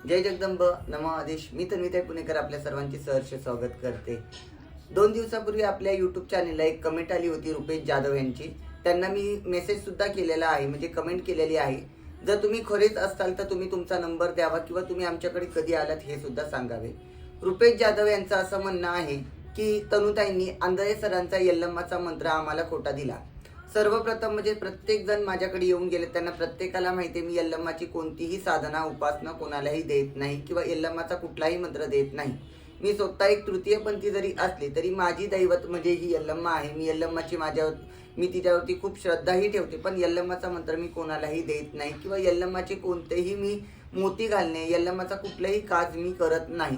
जय जगदंब नमो आदेश. मी तन्विताई पुणेकर आपल्या सर्वांचे सहर्ष स्वागत करते. दोन दिवसापूर्वी आपल्या यूट्यूब चॅनेलला एक कमेंट आली होती रुपेश जाधव यांची. त्यांना मी मेसेज सुद्धा केलेला आहे म्हणजे कमेंट केलेली आहे. जर तुम्ही खरेच असाल तर तुम्ही तुमचा नंबर द्यावा किंवा तुम्ही आमच्याकडे कधी आलात हे सुद्धा सांगावे. रुपेश जाधव यांचं असं म्हणणं आहे की तनुताईंनी आंधळे सरांचा यल्लम्माचा मंत्र आम्हाला खोटा दिला. सर्वप्रथम म्हणजे प्रत्येक जण माझ्याकडे येऊन गेले त्यांना प्रत्येकाला माहिती आहे मी यल्लम्माची कोणतीही साधना उपासना कोणालाही देत नाही किंवा यल्लम्माचा कुठलाही मंत्र देत नाही. मी स्वतः एक तृतीयपंथी जरी असली तरी माझी दैवत म्हणजे ही यल्लम्मा आहे. मी यल्लम्माची माझ्यावर मी तिच्यावरती खूप श्रद्धाही ठेवते पण यल्लम्माचा मंत्र मी कोणालाही देत नाही किंवा यल्लम्माचे कोणतेही मी मोती घालणे यल्लम्माचा कुठलाही काज मी करत नाही.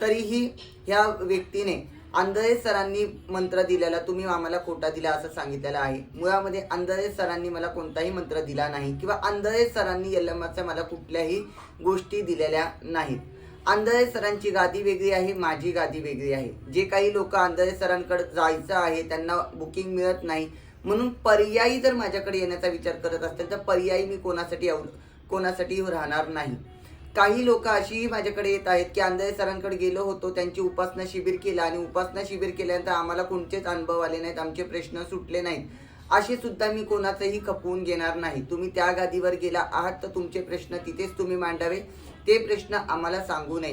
तरीही ह्या व्यक्तीने आंधळे सरांनी मंत्र दिलेला तुम्ही आम्हाला खोटा दिला असं सांगितलेलं आहे. मुळामध्ये आंधळे सरांनी मला कोणताही मंत्र दिला नाही किंवा आंधळे सरांनी यल्लम्माच्या मला कुठल्याही गोष्टी दिलेल्या नाहीत. आंधळे सरांची गादी वेगळी आहे माझी गादी वेगळी आहे. जे काही लोक आंधळे सरांकडे जायचं आहे त्यांना बुकिंग मिळत नाही. म्हणून पर्यायी जर माझ्याकडे येण्याचा विचार करत असतील तर पर्यायी मी कोणासाठी कोणासाठी राहणार नाही. काही लोक अशीही माझ्याकडे येत आहेत की आंधळे सरांकडे गेलो होतो त्यांची उपासना शिबिर केलं आणि उपासना शिबिर केल्यानंतर आम्हाला कोणतेच अनुभव आले नाहीत आमचे प्रश्न सुटले नाहीत. असे सुद्धा मी कोणाचंही खपवून घेणार नाही. तुम्ही त्या गादीवर गेला आहात तर तुमचे प्रश्न तिथेच तुम्ही मांडावे ते प्रश्न आम्हाला सांगू नये.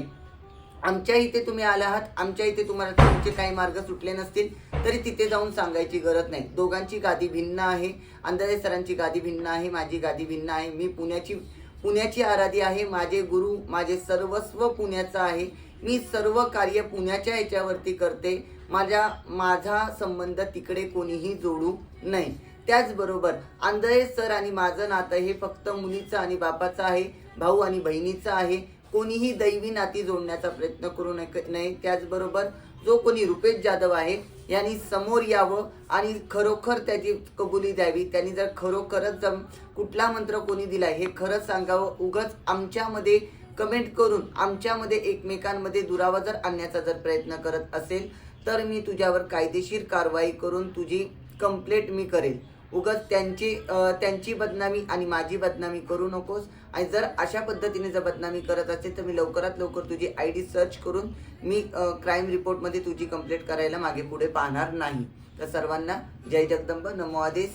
आमच्या इथे तुम्ही आला आहात आमच्या इथे तुम्हाला तुमचे काही मार्ग सुटले नसतील तरी तिथे जाऊन सांगायची गरज नाही. दोघांची गादी भिन्न आहे अंधारे सरांची गादी भिन्न आहे माझी गादी भिन्न आहे. मी पुण्याची पुण्याची आराधी आहे माझे गुरु माझे सर्वस्व पुण्याचं आहे. मी सर्व कार्य पुण्याच्या याच्यावरती करते. माझ्या माझा संबंध तिकडे कोणीही जोडू नये. त्याचबरोबर आंधळे सर आणि माझं नातं हे फक्त मुलीचं आणि बापाचं आहे भाऊ आणि बहिणीचं आहे. कोणीही दैवी नाती जोडण्याचा प्रयत्न करू नये. नाही त्याचबरोबर जो कोणी रुपेश जाधव आहे यांनी समोर यावं आणि खरोखर त्याची कबुली द्यावी. त्यांनी जर खरोखरच जम कुठला मंत्र कोणी दिला हे खरंच सांगावं. उगाच आमच्यामध्ये कमेंट करून आमच्यामध्ये एकमेकांमध्ये दुरावा जर आणण्याचा जर प्रयत्न करत असेल तर मी तुझ्यावर कायदेशीर कारवाई करून तुझी कंप्लेंट मी करेल. उगाच त्यांची त्यांची बदनामी आणि माझी बदनामी करू नकोस. आणि जर अशा पद्धतीने जर बदनामी करत असेल तर मी लवकरात लवकर तुझी आय डी सर्च करून मी क्राईम रिपोर्टमध्ये तुझी कंप्लेंट करायला मागे पुढे पाहणार नाही. तर सर्वांना जय जगदंब. नमो आदेश.